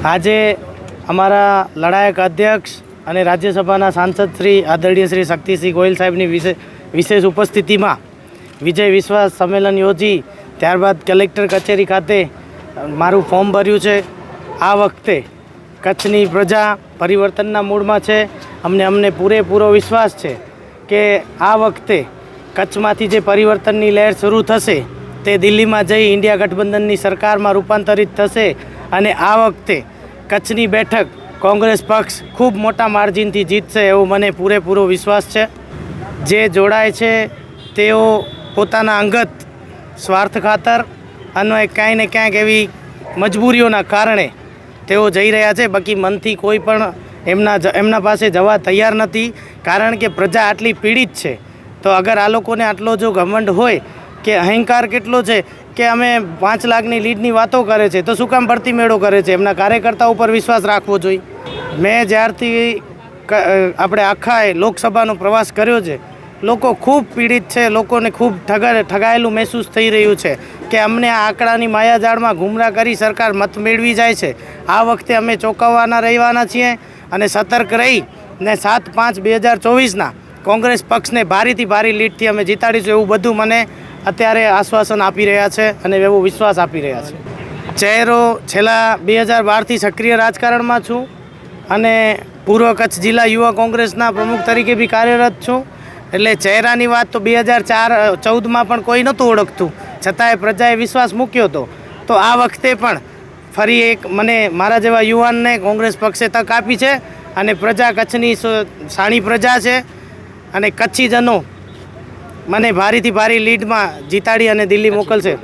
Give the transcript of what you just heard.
આજે અમારા લડાયક અધ્યક્ષ અને રાજ્યસભાના સાંસદ શ્રી આદરણીય શ્રી શક્તિસિંહ ગોયલ સાહેબની વિશે, વિશેષ ઉપસ્થિતિમાં વિજય વિશ્વાસ સંમેલન યોજી, ત્યારબાદ કલેક્ટર કચેરી ખાતે મારું ફોર્મ ભર્યું છે. આ વખતે કચ્છની પ્રજા પરિવર્તનના મૂડમાં છે. અમને અમને પૂરેપૂરો વિશ્વાસ છે કે આ વખતે કચ્છમાંથી જે પરિવર્તનની લહેર શરૂ થશે, તે દિલ્હીમાં જઈ ઇન્ડિયા ગઠબંધનની સરકારમાં રૂપાંતરિત થશે અને આ વખતે કચ્છની બેઠક કોંગ્રેસ પક્ષ ખૂબ મોટા માર્જિનથી જીતશે એવો મને પૂરેપૂરો વિશ્વાસ છે. જે જોડાય છે તેઓ પોતાના અંગત સ્વાર્થ ખાતર અને ક્યાંય ને ક્યાંક એવી મજબૂરીઓના કારણે તેઓ જઈ રહ્યા છે. બાકી મનથી કોઈ પણ એમના એમના પાસે જવા તૈયાર નથી. કારણ કે પ્રજા આટલી પીડિત છે. તો અગર આ લોકોને આટલો જો ઘમંડ હોય કે અહંકાર કેટલો છે કે અમે પાંચ લાખની લીડની વાતો કરે છે, તો શું કામ ભરતી મેળો કરે છે? એમના કાર્યકર્તા ઉપર વિશ્વાસ રાખવો જોઈએ. મેં જ્યારથી આપણે આખાએ લોકસભાનો પ્રવાસ કર્યો છે, લોકો ખૂબ પીડિત છે, લોકોને ખૂબ ઠગા, ઠગાયેલું મહેસૂસ થઈ રહ્યું છે કે અમને આ આંકડાની માયાજાળમાં ગુમરાહ કરી સરકાર મત મેળવી જાય છે. આ વખતે અમે ચોંકાવવાના રહેવાના છીએ અને સતર્ક રહી ને સાત પાંચ બે હજાર ચોવીસના કોંગ્રેસ પક્ષને ભારીથી ભારી લીડથી અમે જીતાડીશું એવું બધું મને અત્યારે આશ્વાસન આપી રહ્યા છે અને એવો વિશ્વાસ આપી રહ્યા છે. ચહેરો છેલ્લા બે હજાર બારથી સક્રિય રાજકારણમાં છું અને પૂર્વ કચ્છ જિલ્લા યુવા કોંગ્રેસના પ્રમુખ તરીકે બી કાર્યરત છું. એટલે ચહેરાની વાત તો બે હજાર ચાર ચૌદમાં પણ કોઈ નહોતું ઓળખતું. છતાંય પ્રજાએ વિશ્વાસ મૂક્યો હતો તો આ વખતે પણ ફરી એક મને મારા જેવા યુવાનને કોંગ્રેસ પક્ષે તક આપી છે અને પ્રજા કચ્છની સાણી પ્રજા છે. અને કચ્છીજનો મને ભારીથી ભારી લીડમાં જીતાડી અને દિલ્હી મોકલશે.